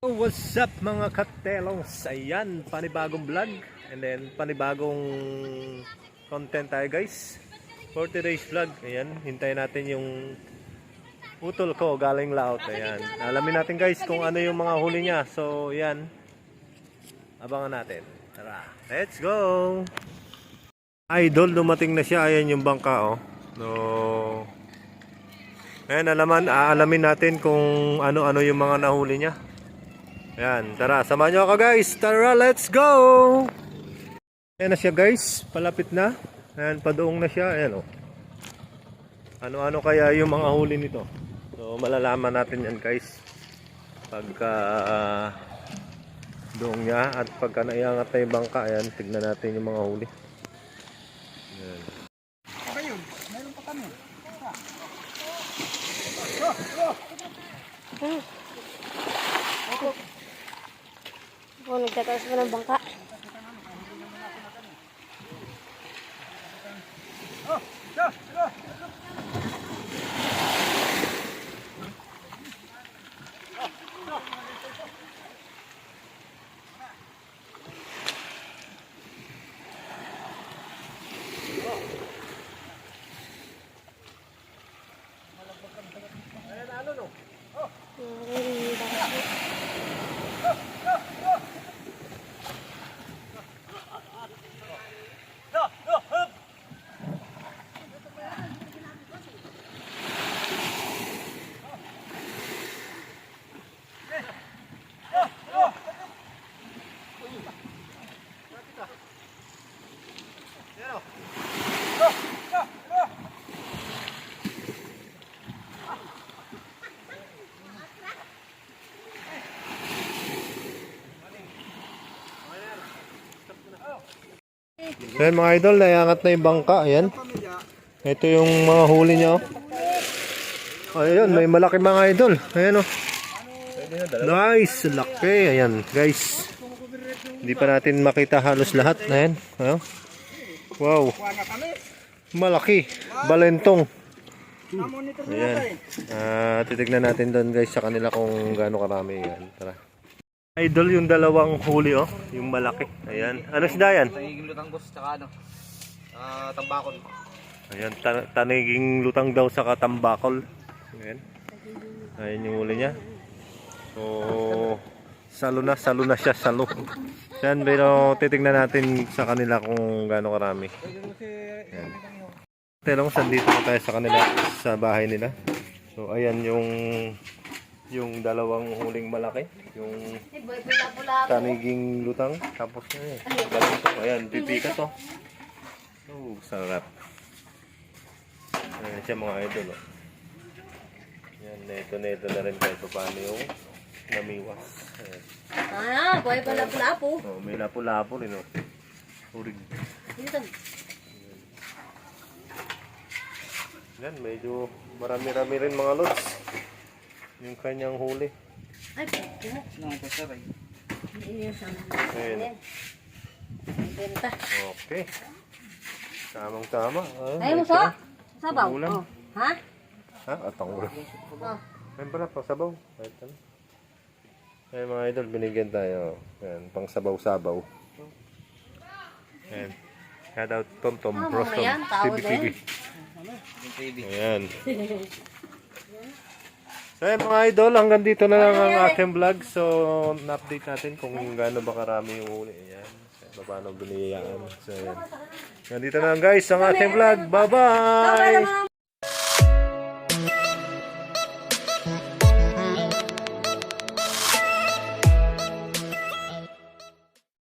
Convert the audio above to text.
What's up mga katelongs? Ayan, panibagong vlog and then panibagong content tayo guys for today's vlog. Ayan, hintayin natin yung utol ko galing laot. Ayan, alamin natin guys kung ano yung mga huli niya. So, ayan, abangan natin. Tara, let's go! Idol, dumating na siya. Ayan yung bangka oh. No. Ayan, alaman, aalamin natin kung ano-ano yung mga nahuli niya. Ayan, tara, samahan nyo ako guys. Tara, let's go! Ayan na siya guys, palapit na. Ayan, padoong na siya. Ayan o. Ano-ano kaya yung mga huli nito? So, malalaman natin yan guys. Pagka ah, doong niya at pagka naiangat na yung bangka, ayan, tignan natin yung mga huli. Ayan. Ba yun? Meron pa kami. Oh, nagtataas pa ng bangka. Ayan mga idol, naiangat na yung bangka. Ayan. Ito yung mga huli niya. Oh. Ayun, may malaki mga idol. Ayan oh. Nice, laki. Ayan, guys. Hindi pa natin makita halos lahat. Ayan. Ayan. Wow, malaki. Balentong. Ayan. Ah, titignan natin doon guys sa kanila kung gaano karami yan. Tara. Idol yung dalawang huli oh, yung malaki. Ayan. Ano sila yan? Nagiging lutanggos tsaka ano. Ah, tambakol. Ayan, ta- taniging lutang daw sa katambakol. Ayan. Ayan yung huli niya. So, salo na, salo na siya, salo. Yan, pero titignan natin sa kanila kung gaano karami. Ayan. Telong, sandito na tayo sa kanila, sa bahay nila. So, ayan yung yung dalawang huling malaki. Yung taniging lutang. Tapos, eh, balintong. Ayan, pipikat to. Oh, sarap. Ayan siya mga idol. Oh. Yan, neto neto na rin kahit paano yung namiwas. Ayan. Ah, buhay pala pula po. Oh, may lapo-lapo rin oh. Urig. Dito. Yan, medyo marami-rami rin mga lods. Yung kanyang huli. Ay, pwede. Nung pasaray. Ayan. Benta. Okay. Tamang tama. Ah, Ay, muso. tira. Sabaw. Ulam. Oh. Ha? Ha? Atang ulo. Oh. Ayun pala, pang sabaw. Kahit ano. Ayun mga idol, binigyan tayo. Ayan, pang sabaw-sabaw. Ayan. Shout out Tom Tom Ah, tao TV TV. Ayan. So ayan mga idol, hanggang dito na lang ang aking vlog. So, na-update natin kung gaano ba karami yung huli. Ayan. Kaya paano biniyayaan. So, ayan. Hanggang dito na lang guys ang ating vlog. Bye-bye!